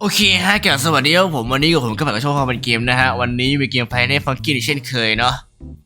โอเคฮะแกสวัสดีครับผมวันนี้กับผมก็แบบกับช่องความเป็นเกมนะฮะ วันนี้มีเกมไฟในฟังกี้เช่นเคยเนาะ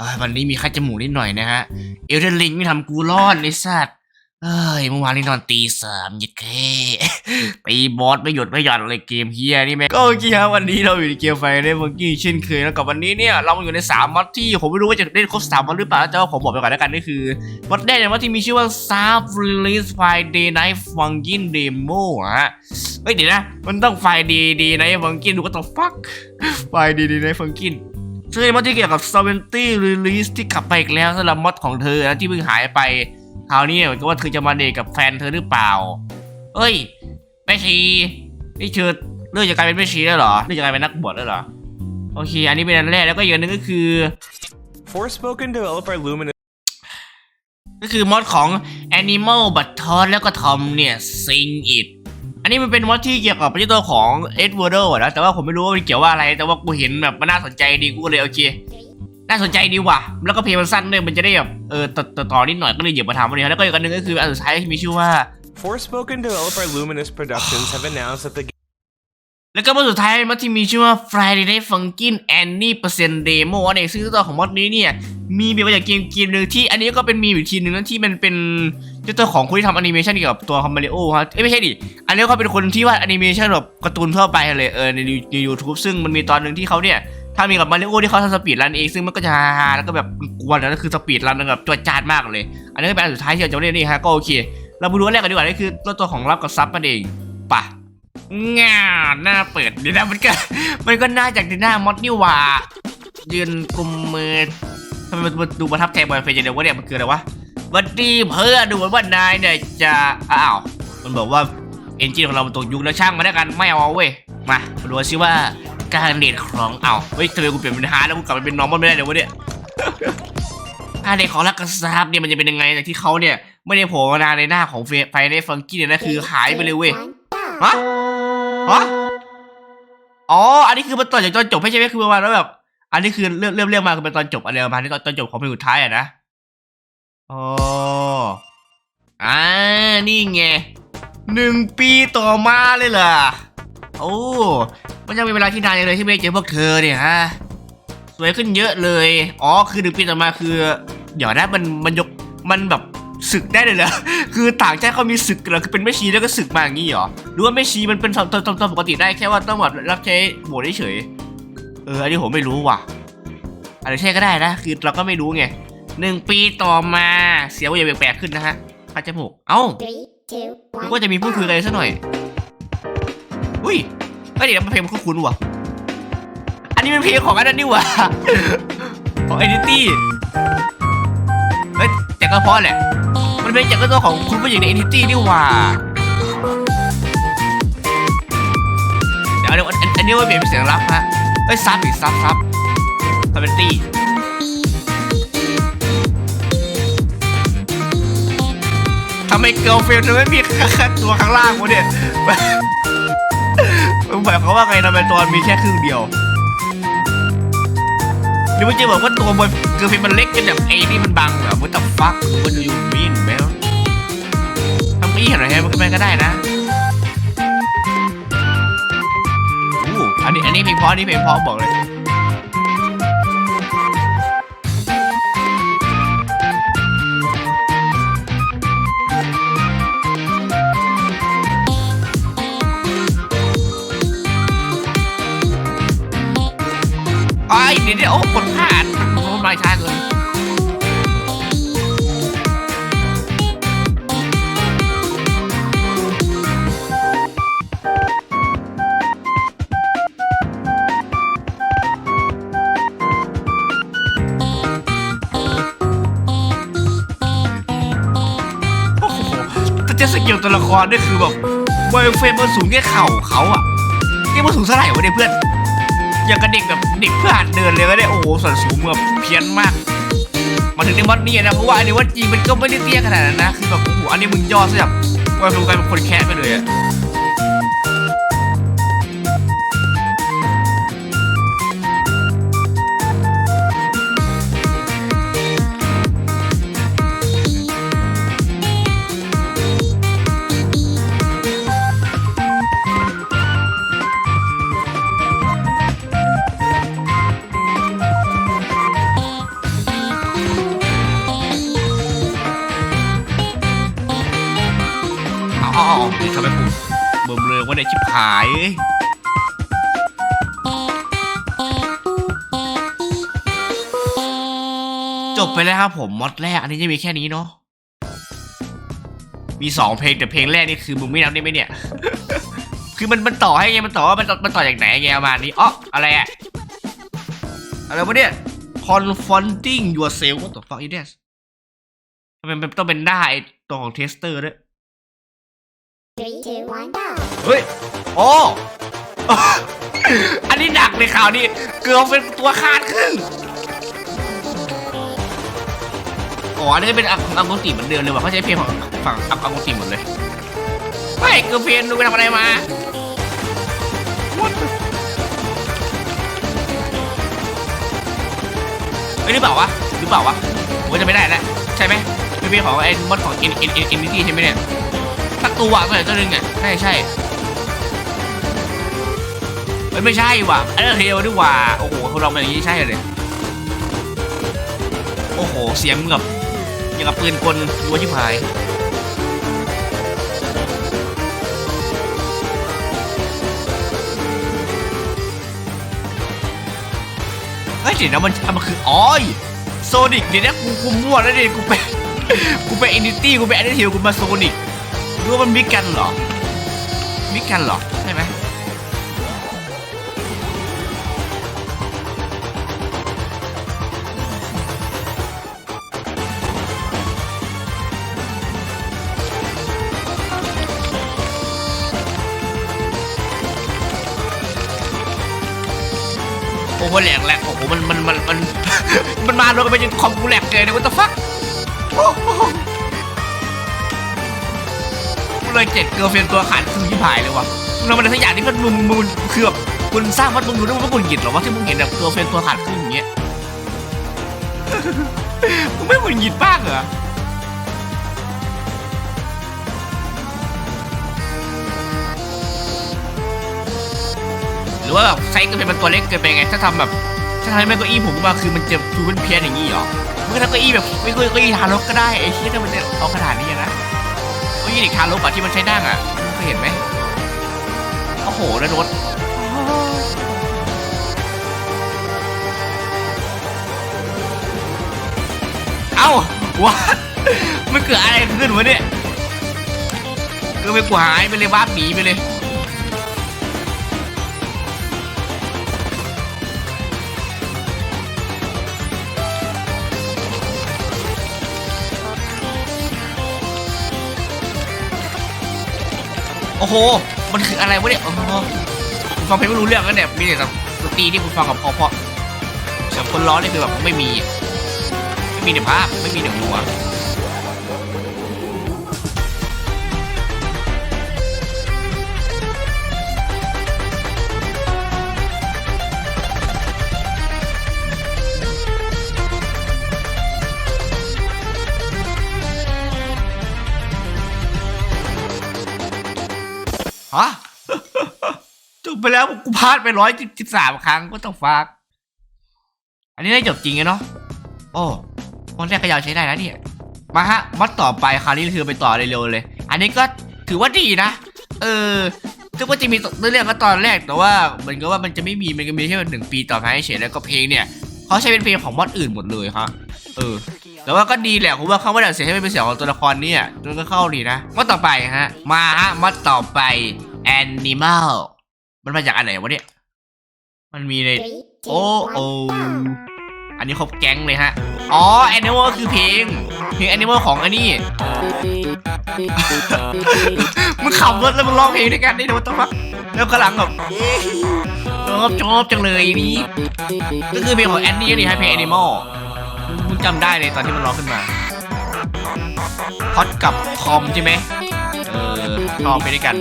อ่าวันนี้มีค่าจมูกนิดหน่อยนะฮะ เอลเดนลิงไม่ทำกูรอดไอ้สัตว์ เอ้ยเมื่อวานนี้นอนตีสามยิดเคตีบอสไม่หยุดไม่หย่อนเลยเกมเฮียนี่แม่ก็โอเคฮะวันนี้เราอยู่ในเกมไฟในฟังกี้เช่นเคยแล้วกับวันนี้เนี่ยเราอยู่ในสามมอดที่ผมไม่รู้ว่าจะเล่นครบสามมอดหรือเปล่าแต่ว่าผมบอกไปก่อนแล้วกันนี่คือมอดแรกเนี่ยมอดที่มีชื่อว่า Sub Release Friday Night Funkin Demo ฮะเฮ้ยเดี๋ยวนะ มันต้องไฟดีดีในฟังกินดูก็ต้องฟักไฟดีดีในฟังกินซึ่งมอดที่เกี่ยวกับ s 70 Release ที่กลับไปอีกแล้วสำหรับมอดของเธอนะที่เพิ่งหายไป คราวนี้เนี่ยเหมือนกับว่าเธอจะมาเดทกับแฟนเธอหรือเปล่า เอ้ยแม่ชีนี่เธอเลือกจะกลายเป็นแม่ชีแล้วเหรอเลือกจะกลายเป็นนักบวชแล้วเหรอ โอเค อันนี้เป็นอันแรกแล้วก็อีกอันหนึงก็คือ Forspoken developer Luminous ก็คือมอดของ Animal b u t t o n แล้วก็ Tom เนี่ย Sing It อันนี้มันเป็นมอดที่เกี่ยวกับประตัวของ e d w a r d นะแต่ว่าผมไม่รู้ว่ามันเกี่ยวว่าอะไร แต่ว่ากูเห็นแบบมันน่าสนใจดีกูก็เลยโอเค น่าสนใจดีว่ะ แล้วก็เพลงมันสั้นด้วยมันจะได้แบบเออต่อต่อต่อนิดหน่อยก็เลยหยิบมาทำวันนี้แล้วก็อีกอันหนึงก็คืออันสุดท้ายที่มีชื่อว่า Forspoken developer Luminous Productions have announced that the แล้วก็มอดสุดท้ายเป็นมอดที่มีชื่อว่า Friday Night Funkin' Annie Percent Demo อันเองซึ่งตัวของมอดนี้เนี่ย มีแบบมาจากเกมเกมหนึ่งที่ อันนี้ก็เป็นมีอีกทีหนึ่งนะที่มันเป็นเจ้าตัวของคนที่ทำแอนิเมชันเกี่ยวกับตัวคอมมาริโอฮะเอ้ยไม่ใช่ดิ อันนี้เขาเป็นคนที่วาดแอนิเมชันแบบการ์ตูนทั่วไปเลยเออในในยูทูบซึ่งมันมีตอนหนึ่งที่เขาเนี่ย ถ้ามีกับมาริโอที่เขาทำสปีดรันเองซึ่งมันก็จะฮาๆแล้วก็แบบกวนนะคือสปีดรันแบบจวดจาดมากเลย อันนี้ก็เป็นอันสุดท้ายที่เราจะเล่นนี่ฮะก็โอเค เรามาดูอันแรกกันดีกว่านี่คือตัวตัวของรับกับซับมันเองป่ะง่าหน้าเปิดดีนะมันก็มันก็น่าจากในหน้ามอดนี่ว่ายืนกุมมือทำไมมันดูประทับใจบอยเฟย์จังเลยวะเนี่ยมันคืออะไรวะวันดีเพื่อดูว่านายเนี่ยจะอ้าวมันบอกว่าเอนจินของเรามันตกยุคแล้วช่างมาได้กันไม่เอาเว้ยมามาดูซิว่า การเดทของเอาเฮ้ยทำไมกูเปลี่ยนเป็นฮาร์ดแล้วกูกลับไปเป็นนอร์มอลไม่ได้เลยวะเนี่ยการเดทของรักกับซับเนี่ยมันจะเป็นยังไงจากที่เขาเนี่ยไม่ได้โผล่มาในหน้าของเฟไฟในฟังกี้เนี่ยนะคือหายไปเลยเว้ยฮะฮะอ๋อ อันนี้คือมันต่อจากตอนจบไม่ใช่ไหมคือประมาณว่าแบบ อันนี้คือเรื่องเรื่องเรื่องมาคือเป็นตอนจบอะไรประมาณนี้ตอนจบของเพลงสุดท้ายอะนะอ๋ออ่านี่ไงหนึ่งปีต่อมาเลยเหรอโอ้ มันยังมีเวลาที่นานอย่างเลยที่ไม่ได้เจอพวกเธอเนี่ยฮะ สวยขึ้นเยอะเลย อ๋อ คือหนึ่งปีต่อมาคือ เดี๋ยวนะมันมันยกมันแบบศึกได้เลยเหรอ คือต่างชาติเขามีศึกเหรอ คือเป็นแม่ชีแล้วก็ศึกมาอย่างนี้เหรอ หรือว่าแม่ชีมันเป็นตอนตอนตอนปกติได้แค่ว่าต้องแบบรับใช้โบสถ์เฉยๆเออ อันนี้ผมไม่รู้ว่ะอาจจะใช่ก็ได้นะ คือเราก็ไม่รู้ไงหนึ่งปีต่อมาเสียงว่าอย่าแปลกๆขึ้นนะฮะคัดจมูก เอ้า Three, two, นึก one. ว่าจะมีพูดคุยกันซะหน่อย อุ้ย เฮ้ยเดี๋ยวมันเพลงมันคุ้นๆว่ะ อันนี้เป็นเพลงของอันนั้นนี่หว่าของ Entity เฮ้ยแต่ก็เพราะแหละ มันเป็นจากตัวของคุณผู้หญิงใน Entity นี่หว่าเดี๋ยวเดี๋ยวอันอันอันนี้ว่าเปลี่ยนเป็นเสียงรับฮะเอ้ยซับอีกซับซับซับเป็นตี้ทำไมเกิร์ลเฟลจะไม่มีตัวข้างล่างวะเนี่ยมึง หมายความว่าไงทำไมตอนมีแค่ครึ่งเดียวหรือมันจะบอกว่าตัวบนเกอร์ลเฟลมันเล็กจนแบบไอ้นี่มันบังแบบมันแต่ฟักมันดูยูมินแมวทำอี้เห็นอะไรมันก็ไม่ก็ได้นะอู้อันนี้อันนี้เพลงเพราะอันนี้เพลงเพราะบอกเลย อ้ยเดี๋ยวเดี๋ยวโอ้กดพลาดโอ้ไม่ช้าเกินโอ้โหแต่เจะสกิลตัวละครนี่คือแบบบอยเฟรมมันสูงแค่เข่าเขาอะนี่มันสูงเท่าไหร่วะเนี่ยเพื่อน อย่างกับเด็กแบบเด็กเพื่อหัดเดินเลยก็ได้โอ้โหส่วนสูงแบบเพี้ยนมาก มาถึงในวัดนี้นะเพราะว่าอันนี้วัดจริงมันก็ไม่ได้เตี้ยขนาดนั้นนะคือแบบโอ้โหอันนี้มึงย่อซะแบบว่าดูกลายเป็นคนแค่ไปเลยอะ เบิ่มเลยว่าในชิบหายจบไปแล้วครับผมมอดแรก อันนี้จะมีแค่นี้เนาะมีสองเพลงแต่เพลงแรกนี่คือมึงไม่นับได้ไหมเนี่ย คือมันมันต่อให้ไงมันต่อว่ามันต่อมันต่อจากไหนไงประมาณนี้อ๋ออะไรอะอะไรวะเนี่ย confronting yourself what the fuck is this ทำไมมันต้องเป็นหน้าไอ้ตัวของเทสเตอร์ด้วย Three, two, one, go. เฮ้ยโอ้อันนี้หนักในข่าวนี้เกือบเป็นตัวขาดครึ่งอ๋ออันนี้เป็นอังอังกุติเหมือนเดิมเลยว่ะเขาใช้เพลงของฝั่งอังอังกุติหมดเลยไม่เกือบเพลงดูไปทำอะไรมา What the เฮ้ยหรือเปล่าวะหรือเปล่าวะผมจะไม่ได้แล้วใช่ไหมเป็นเพลงของไอ้มอดของเอ็นเอ็นเอ็นเอ็นใช่ไหมเนี่ย สักตัวตัวไหนตัวหนึงอะใช่ใช่เฮ้ยไม่ใช่ว่ะอันนั้นเทลดีกว่าโอ้โหเขาลองมาอย่างนี้ใช่เลยโอ้โหเสียงมึงกับอย่างกับปืนกลรัวชิบหายเฮ้ยเดี๋ยวนะมันมันคืออ๋อยโซนิกเดี๋ยวนะกูกูมั่วแล้วเดิกูเป็นกูเป็นอินิตี้กูเป็นแอนเทลกูมาโซนิก รู้ว่ามันมิกกันเหรอมิกกันเหรอใช่ไหมโอ้โหแหลกแหลกโอ้โหมันมันมันมันมันมาโดนไปจนคอมกูแหลกเลยนะวัตฟักกู เลยเจ็ดเกิร์ลเฟนตัวขาดคือที่ผายเลยวะแล้วมันสักอย่างที่มันมึงมึงคือแบบคุณสร้างวัดมึงดูด้วยว่ามึงหยิดหรอวะที่มึงเห็นแบบเกิร์ลเฟนตัวขาดขึ้นอย่างเงี้ยมึงไม่มึงหยิดบ้างเหรอหรือว่าแบบไซส์เกิร์ลเฟนมันตัวเล็กเกินไปไง ถ้าทำแบบ ถ้าทำให้แม่เก้าอี้ผมมาคือมันจะดูเป็นเพี้ยนอย่างนี้หรอมันก็ทำเก้าอี้แบบไม่เก้าอี้ทารกก็ได้ไอ้เชี่ยถ้ามันจะเอาขนาดนี้นะ เก้าอี้เด็กทารกอะที่มันใช้นั่งอะเคยเห็นไหมโอ้โหแล้วรถเอ้าว้ามันเกิดอะไรขึ้นวะเนี่ยเกิดไปกูหายไปเลยว่าบหนีไปเลย อ้โห มันคืออะไรวะเนี่ยโอ้โหคุณฟังเพลงไม่รู้เรื่องกันเนี่ยมีแต่แบบดนตรีที่คุณฟังกับพอเพอเสียงคนร้องนี่คือแบบไม่มีไม่มีในภาพไม่มีในหัว ไปแล้วกูพลาดไปร้อยสิบสามครั้งก็ต้องฟัก อันนี้ได้จบจริงไงเนาะโอ้วันแรกก็ยาวใช้ได้แล้วเนี่ยมาฮะมัดต่อไปคราวนี้คือไปต่อเร็วๆเลย อันนี้ก็ถือว่าดีนะ เออถึงว่าจะมีเรื่องก็ตอนแรกแต่ว่าเหมือนกับว่ามันจะไม่มีมันก็มีแค่หนึ่งปีต่อมาให้เฉยแล้วก็เพลงเนี่ยเขาใช้เป็นเพลงของมอดอื่นหมดเลยฮะเออแต่ว่าก็ดีแหละผมว่าเขาไม่ได้เสียให้เป็นเสียงของตัวละครเนี่ยมันก็เข้าดีนะมัดต่อไปฮะ มาฮะมัดต่อไป Animal มันมาจากอันไหนวะเนี่ย มันมีใน Three, two, โอ้ one, โอ้ go. อันนี้ครบแก๊งเลยฮะ อ๋อ Animal คือเพลง เพลง Animal ของอันนี้ มึงขับรถแล้วมึงร้องเพลงด้วยกันได้ดูต้องฟักแล้วกำลังแบบชอบชอบจังเลยนี้ก็คือเพลงของแอนนี่นี่ฮะเพลง Animal มึงจำได้เลยตอนที่มันร้องขึ้นมาฮอตกับทอมใช่ไหมเออทอมไปด้วยกัน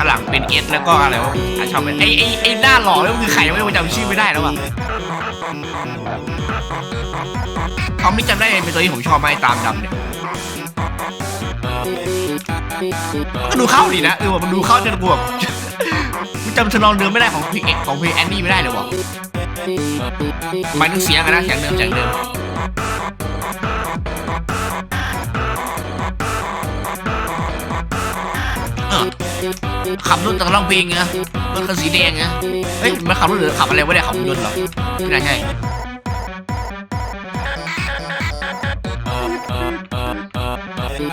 ข้างหลังเป็นเอสแล้วก็อะไรวะอะชอบเป็นไอไอไอหน้าหล่อแล้วคือใครไม่รู้จำชื่อไม่ได้แล้วอะทอมนี่จำได้เป็นตัวที่ผมชอบไอ้ตามดำเนี่ยก็ดูเข้าดีนะเออว่ะมันดูเข้าจนกูแบบกูจำชนองเดิมไม่ได้ของเพลงของเพลงแอนนี่ไม่ได้เลยวะหมายถึงเสียงนะเสียงเดิมเสียงเดิม ขับรถแต่ร้องเพลงนะรถคันสีแดงนะเฮ้ยมันขับรถหรือขับอะไรวะเนี่ยขับยนต์เหรอไม่น่าใช่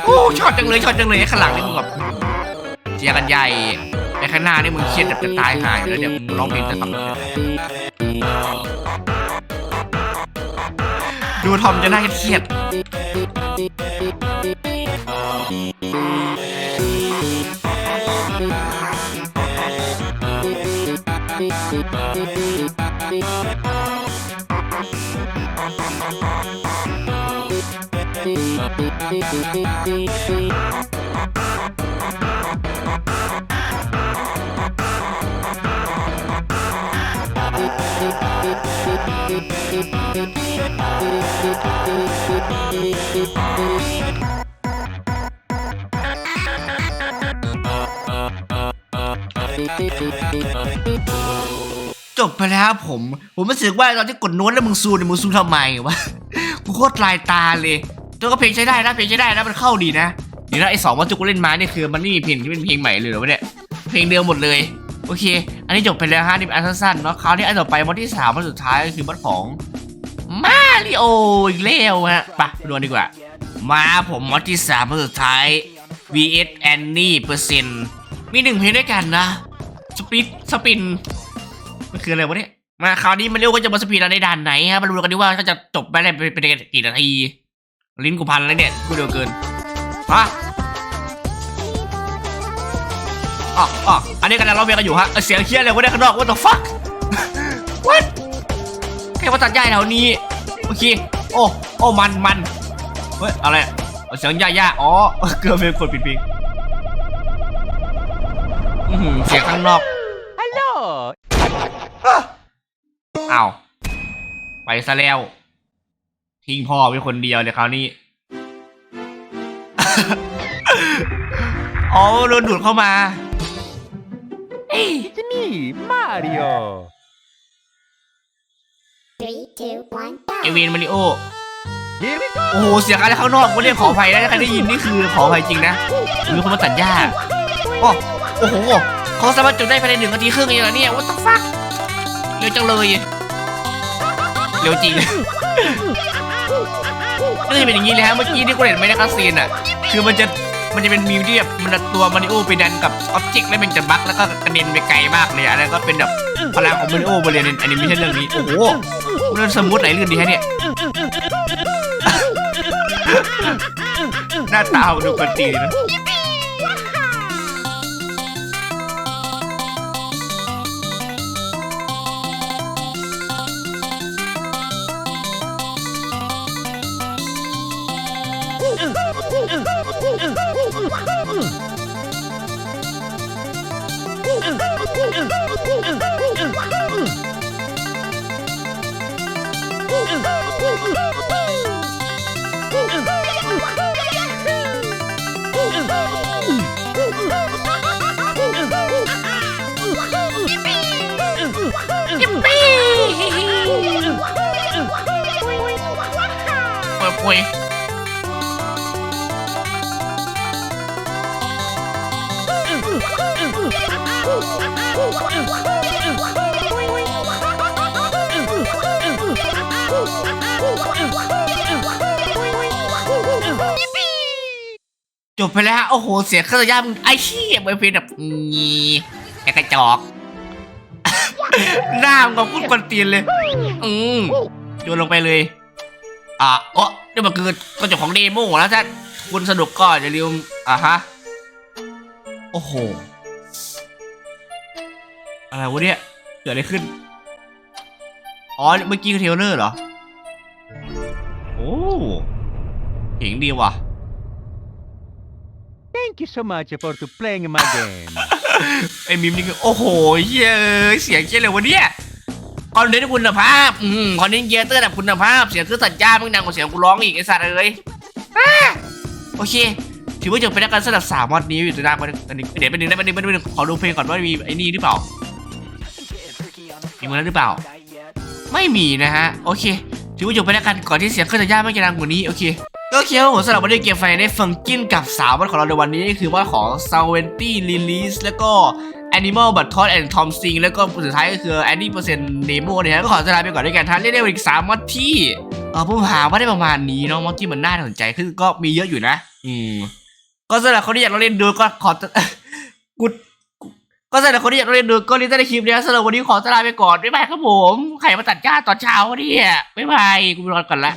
โอ้ชอบจังเลยชอบจังเลยไอ้ข้างหลังนี่มึงแบบเจียกันใหญ่ไอ้ข้างหน้านี่มึงเครียดแบบจะตายหายแล้วเนี่ยมึงร้องเพลงแต่ขับดูทอมจะน่าเครียด จบไปแล้วผม ผมรู้สึกว่าตอนที่กดโน้ตแล้วมึงซูเนี่ยมึงซูทำไมวะ กูโคตรลายตาเลย ตัวก็เพลงใช้ได้นะเพลงใช้ได้นะมันเข้าดีนะเดี๋ยวนะไอ้สองวัตถุกูเล่นมาเนี่ยคือมันไม่มีเพลงที่เป็นเพลงใหม่เลยเหรอวะเนี่ยเพลงเดิมหมดเลยโอเค อันนี้จบไปแล้วฮะนี่เป็นอันสั้นๆเนาะคราวนี้อันต่อไปวันที่สามวันสุดท้ายก็คือวันของมาริโออีกแล้วฮะไปไปดูดีกว่า มาผมวันที่สามวันสุดท้าย vs Annie เปอร์เซ็นต์มีหนึ่งเพลงด้วยกันนะสปิดสปินมันคืออะไรวะเนี่ยมาคราวนี้มันเรียกว่าจะมาสปีดอะไรในด่านไหนฮะมาดูกันดีว่าเขาจะจบไปได้เป็นกี่นาที ลิ้นกูพันแล้วเนี่ยกูเร็วเกินฮะอ๋ออ๋ออันนี้กำลังร้องเพลงกันอยู่ฮะเออเสียงเคี้ยอะไรวะเนี่ยข้างนอก what the fuck what แค่ว่าตัดหญ้าแถวนี้โอเคโอ้โอ้มันมันเฮ้ยอะไรเอาเสียงหญ้าหญ้าอ๋อเกือบเป็นคนปิดเพลงอื้อหือเสียงข้างนอก Hello! อ้าวไปซะแล้ว ทิ้งพ่อไว้คนเดียวเลยคราวนี้ อ๋อโดนดูดเข้ามา It's me, Mario! Three, two, one, เอ go. เวนมาริโอ Here we go! โอ้โห เสียงอะไรข้างนอกกูเรียกขออภัยนะถ้าใครได้ยินนี่คือขออภัยจริงนะมีคนมาตัดหญ้าโอ้โอ้โหเขาสามารถจบได้ภายในหนึ่งนาทีครึ่งเองเหรอเนี่ย what the fuck เร็วจังเลย เร็วจริง ก็จะเป็นอย่างนี้เลยฮะเมื่อกี้ที่กูเห็นไม่ได้คัสซีนอะ คือมันจะมันจะเป็นมิวที่แบบมันตัวมาริโอไปดันกับออบเจกต์แล้วมันจะบักแล้วก็กระเด็นไปไกลมากเลยอะอันนั้นก็เป็นแบบพลังของมาริโอบริเวณอันนี้ไม่ใช่เรื่องนี้ โอ้โหมันสมูทไหลลื่นดีฮะเนี่ย หน้าตาดูกวนตีนะ เปิด จบไปแล้วฮะโอ้โห เสียงเครื่องย่ำไอ้เชี่ยมันเป็นแบบงีไอ้กระจอก หน้ามันก็พูดกวนตีนเลย อืมโยนลงไปเลย อะโอ้นี่มันคือก็จบของเดโมแล้วถ้าคุณสนุกก็อย่าลืมอะฮะ โอ้โห อะไรวะเนี่ย เกิดอะไรขึ้น อ๋อ เมื่อกี้คือเทลเลอร์เหรอ โอ้เจ๋งดีว่ะ Thank you so much for to playing my game. ไอ้มิมนี่คือโอ้โหเย้ยเสียงเจ๊เลยวะเนี่ยคอนเทนต์คุณภาพอืมคอนเทนต์เยเตอร์แบบคุณภาพ เสียงคือสัญญามึงดังกว่าเสียงกูร้องอีกไอ้สัตว์เอ้ยอะโอเค ถือว่าจบไปแล้วกันสำหรับสามวันนี้อยู่ตัวหน้ามาอันนี้เดี๋ยวไปหนึ่งได้ไปหนึ่งไปหนึ่งขอดูเพลงก่อนว่ามีไอ้นี่หรือเปล่า มีมันแล้วหรือเปล่า ไม่มีนะฮะ โอเค ถือว่าจบไปแล้วกันก่อนที่เสียงเครื่องสัญญาไม่จะดังกว่านี้ โอเค ก็เคียวาผมสำหรับวันนี้เกมไฟได้ฟังกินกับสาววันของเราในวันนี้คือว่าของ s a v e n t y Release แล้วก็ Animal b u t t o n and Tom Sing แล้วก็สุดท้ายก็คือ Annie Percent Demo เนี่ยนะก็ขอจะลาไปก่อนด้วยกันท่านเรียกได้ว่าอีก3วัดที่เออผมหาว่าได้ประมาณนี้เนาะวัดที่มันน่าสนใจคือก็มีเยอะอยู่นะ อืม ก็สำหรับคนที่อยากลองเล่นดูก็ขอกูก็สำหรับคนที่อยากลองเล่นดูก็รีบได้คลิปนี้สำหรับวันนี้ขอจะลาไปก่อนบ๊ายบายครับผม ใครมาตัดหญ้าตอนเช้าเนี่ยบ๊ายบายกูไปนอนก่อนละ